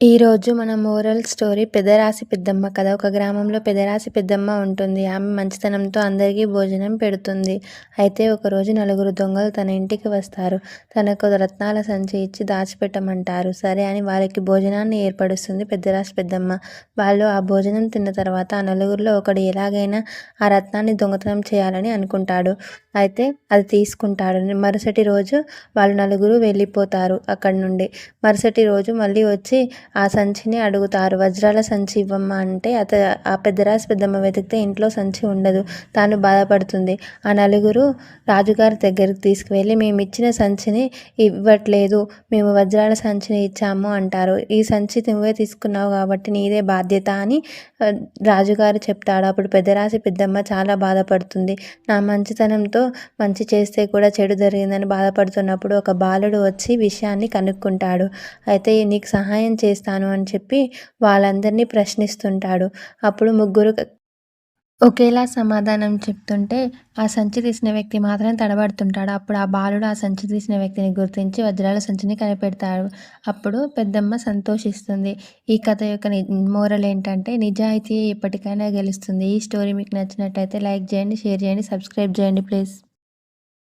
ఈరోజు మన moral story పెదరాసి పెద్దమ్మ కథ. ఒక గ్రామంలో పెదరాసి పెద్దమ్మ ఉంటుంది. ఆమె మంచితనంతో అందరికీ భోజనం పెడుతుంది. అయితే ఒకరోజు నలుగురు దొంగలు తన ఇంటికి వస్తారు. తనకు రత్నాల సంచి ఇచ్చి దాచిపెట్టమంటారు. సరే అని వారికి భోజనాన్ని ఏర్పరుస్తుంది పెద్దరాసి పెద్దమ్మ. వాళ్ళు ఆ భోజనం తిన్న తర్వాత ఆ నలుగురిలో ఒకడు ఎలాగైనా ఆ రత్నాన్ని దొంగతనం చేయాలని అనుకుంటాడు. అయితే అది తీసుకుంటాడు. మరుసటి రోజు వాళ్ళు నలుగురు వెళ్ళిపోతారు అక్కడి నుండి. మరుసటి రోజు మళ్ళీ వచ్చి ఆ సంచిని అడుగుతారు. వజ్రాల సంచి ఇవ్వమ్మా అంటే అత ఆ పెద్దరాజు పెద్దమ్మ వెతికితే ఇంట్లో సంచి ఉండదు. తాను బాధపడుతుంది. ఆ నలుగురు రాజుగారి దగ్గరికి తీసుకువెళ్ళి మేము ఇచ్చిన సంచిని ఇవ్వట్లేదు. మేము వజ్రాల సంచిని ఇచ్చాము అంటారు. ఈ సంచి నువ్వే తీసుకున్నావు కాబట్టి నీదే బాధ్యత అని రాజుగారు చెప్తాడు. అప్పుడు పెద్దరాశి పెద్దమ్మ చాలా బాధపడుతుంది. నా మంచితనంతో మంచి చేస్తే కూడా చెడు జరిగిందని బాధపడుతున్నప్పుడు ఒక బాలుడు వచ్చి విషయాన్ని కనుక్కుంటాడు. అయితే నీకు సహాయం చేసి చేస్తాను అని చెప్పి వాళ్ళందరినీ ప్రశ్నిస్తుంటాడు. అప్పుడు ముగ్గురు ఒకేలా సమాధానం చెప్తుంటే ఆ సంచి తీసిన వ్యక్తి మాత్రం తడబడుతుంటాడు. అప్పుడు ఆ బాలుడు ఆ సంచి తీసిన వ్యక్తిని గుర్తించి వజ్రాల సంచిని కనిపెడతాడు. అప్పుడు పెద్దమ్మ సంతోషిస్తుంది. ఈ కథ యొక్క మోరల్ ఏంటంటే నిజాయితీ ఎప్పటికైనా గెలుస్తుంది. ఈ స్టోరీ మీకు నచ్చినట్టయితే లైక్ చేయండి షేర్ చేయండి సబ్స్క్రైబ్ చేయండి ప్లీజ్.